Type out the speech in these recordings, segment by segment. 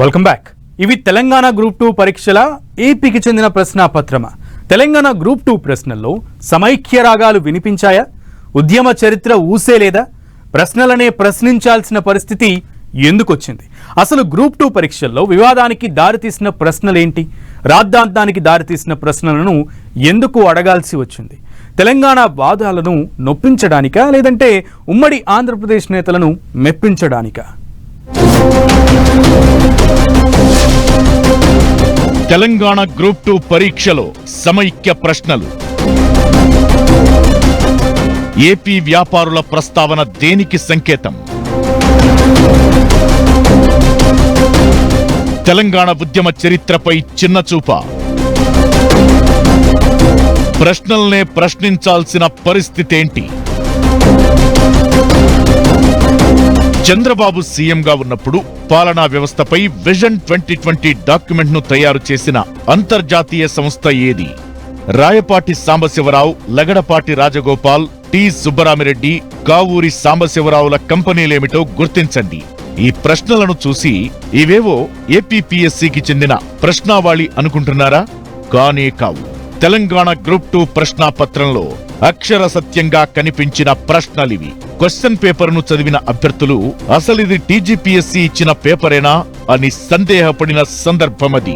Welcome back ఇవి Telangana group two పరీక్షల ఏపీకి చెందిన ప్రశ్నాపత్రమా. తెలంగాణ గ్రూప్ టూ ప్రశ్నల్లో సమైక్య రాగాలు వినిపించాయా? ఉద్యమ చరిత్ర ఊసేలేదా ప్రశ్నలనే ప్రశ్నించాల్సిన పరిస్థితి ఎందుకొచ్చింది? అసలు గ్రూప్ టూ పరీక్షల్లో వివాదానికి దారితీసిన ప్రశ్నలేంటి? రాద్ధాంతానికి దారితీసిన ప్రశ్నలను ఎందుకు అడగాల్సి వచ్చింది? తెలంగాణ వాదాలను నొప్పించడానికా? లేదంటే ఉమ్మడి ఆంధ్రప్రదేశ్ నేతలను మెప్పించడానికా? తెలంగాణ గ్రూప్ టూ పరీక్షలో సమైక్య ప్రశ్నలు. ఏపీ వ్యాపారుల ప్రస్తావన దేనికి సంకేతం? తెలంగాణ ఉద్యమ చరిత్రపై చిన్నచూప ప్రశ్నల్నే ప్రశ్నించాల్సిన పరిస్థితేంటి చంద్రబాబు సీఎంగా ఉన్నప్పుడు పాలనా వ్యవస్థపై విజన్ ట్వంటీ ట్వంటీ డాక్యుమెంట్ను తయారు చేసిన అంతర్జాతీయ సంస్థ ఏది? రాయపాటి సాంబశివరావు లగడపాటి రాజగోపాల్ టి సుబ్బరామిరెడ్డి కావూరి సాంబశివరావుల కంపెనీలేమిటో గుర్తించండి. ఈ ప్రశ్నలను చూసి ఇవేవో ఏపీపీఎస్సీకి చెందిన ప్రశ్నావళి అనుకుంటున్నారా? కానే కావు. తెలంగాణ గ్రూప్ టూ ప్రశ్నాపత్రంలో అక్షర సత్యంగా కనిపించిన ప్రశ్నలివి. క్వశ్చన్ పేపర్ను చదివిన అభ్యర్థులు అసలిది టీజీపీఎస్సీ ఇచ్చిన పేపరేనా అని సందేహపడిన సందర్భమది.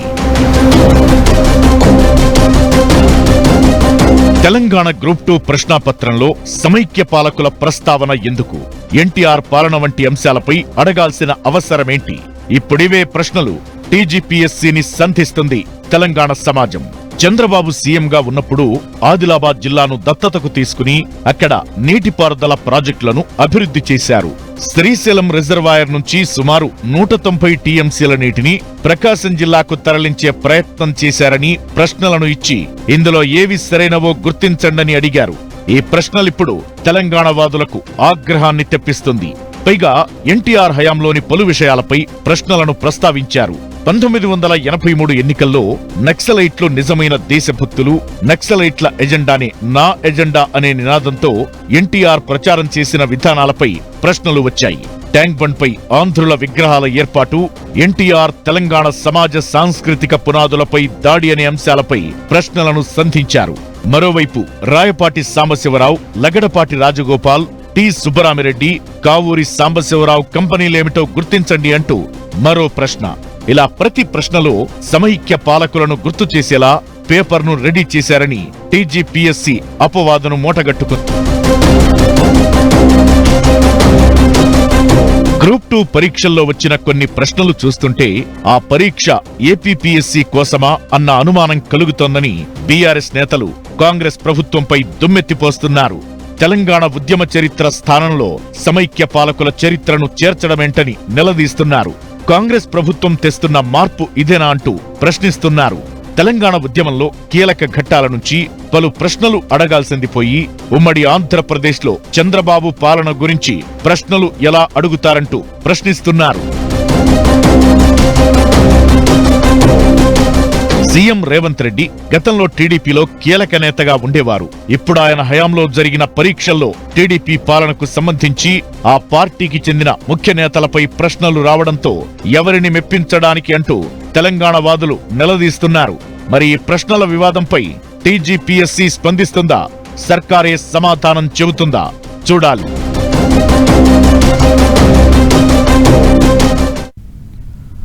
తెలంగాణ గ్రూప్ టూ ప్రశ్నాపత్రంలో సమైక్య పాలకుల ప్రస్తావన ఎందుకు? ఎన్టీఆర్ పాలన వంటి అంశాలపై అడగాల్సిన అవసరమేంటి? ఇప్పుడివే ప్రశ్నలు టీజీపీఎస్సీని సంధిస్తుంది తెలంగాణ సమాజం. చంద్రబాబు సీఎంగా ఉన్నప్పుడు ఆదిలాబాద్ జిల్లాను దత్తతకు తీసుకుని అక్కడ నీటిపారుదల ప్రాజెక్టులను అభివృద్ధి చేశారు. శ్రీశైలం రిజర్వాయర్ నుంచి సుమారు నూట తొంభై టీఎంసీల నీటిని ప్రకాశం జిల్లాకు తరలించే ప్రయత్నం చేశారని ప్రశ్నలను ఇచ్చి ఇందులో ఏవి సరైనవో గుర్తించండని అడిగారు. ఈ ప్రశ్నలిప్పుడు తెలంగాణ వాదులకు ఆగ్రహాన్ని తెప్పిస్తుంది. పైగా ఎన్టీఆర్ హయాంలోని పలు విషయాలపై ప్రశ్నలను ప్రస్తావించారు. పంతొమ్మిది వందల ఎనభై మూడు ఎన్నికల్లో నక్సలైట్లు నిజమైన దేశభక్తులు నక్సలైట్ల ఎజెండాని నా ఎజెండా అనే నినాదంతో ఎన్టీఆర్ ప్రచారం చేసిన విధానాలపై ప్రశ్నలు వచ్చాయి. ట్యాంక్ బండ్పై ఆంధ్రుల విగ్రహాల ఏర్పాటు ఎన్టీఆర్ తెలంగాణ సమాజ సాంస్కృతిక పునాదులపై దాడి అనే అంశాలపై ప్రశ్నలను సంధించారు. మరోవైపు రాయపాటి సాంబశివరావు లగడపాటి రాజగోపాల్ టి సుబ్బరామిరెడ్డి కావూరి సాంబశివరావు కంపెనీలేమిటో గుర్తించండి అంటూ మరో ప్రశ్న. ఇలా ప్రతి ప్రశ్నలో సమైక్య పాలకులను గుర్తు చేసేలా పేపర్ను రెడీ చేశారని టీజీపీఎస్సీ అపవాదను మూటగట్టుకుంది. గ్రూప్ టూ పరీక్షల్లో వచ్చిన కొన్ని ప్రశ్నలు చూస్తుంటే ఆ పరీక్ష ఏపీపీఎస్సీ కోసమా అన్న అనుమానం కలుగుతోందని బీఆర్ఎస్ నేతలు కాంగ్రెస్ ప్రభుత్వంపై దుమ్మెత్తిపోస్తున్నారు. తెలంగాణ ఉద్యమ చరిత్ర స్థానంలో సమైక్య పాలకుల చరిత్రను చేర్చడమేంటని నిలదీస్తున్నారు. కాంగ్రెస్ ప్రభుత్వం తెస్తున్న మార్పు ఇదేనా అంటూ ప్రశ్నిస్తున్నారు. తెలంగాణ ఉద్యమంలో కీలక ఘట్టాల నుంచి పలు ప్రశ్నలు అడగాల్సింది పోయి ఉమ్మడి ఆంధ్రప్రదేశ్లో చంద్రబాబు పాలన గురించి ప్రశ్నలు ఎలా అడుగుతారంటూ ప్రశ్నిస్తున్నారు. సీఎం రేవంత్ రెడ్డి గతంలో టీడీపీలో కీలక నేతగా ఉండేవారు. ఇప్పుడు ఆయన హయాంలో జరిగిన పరీక్షల్లో టీడీపీ పాలనకు సంబంధించి ఆ పార్టీకి చెందిన ముఖ్య నేతలపై ప్రశ్నలు రావడంతో ఎవరిని మెప్పించడానికి అంటూ తెలంగాణ వాదులు నిలదీస్తున్నారు. మరి ఈ ప్రశ్నల వివాదంపై టీజీపీఎస్సీ స్పందిస్తుందా? సర్కారే సమాధానం చెబుతుందా? చూడాలి.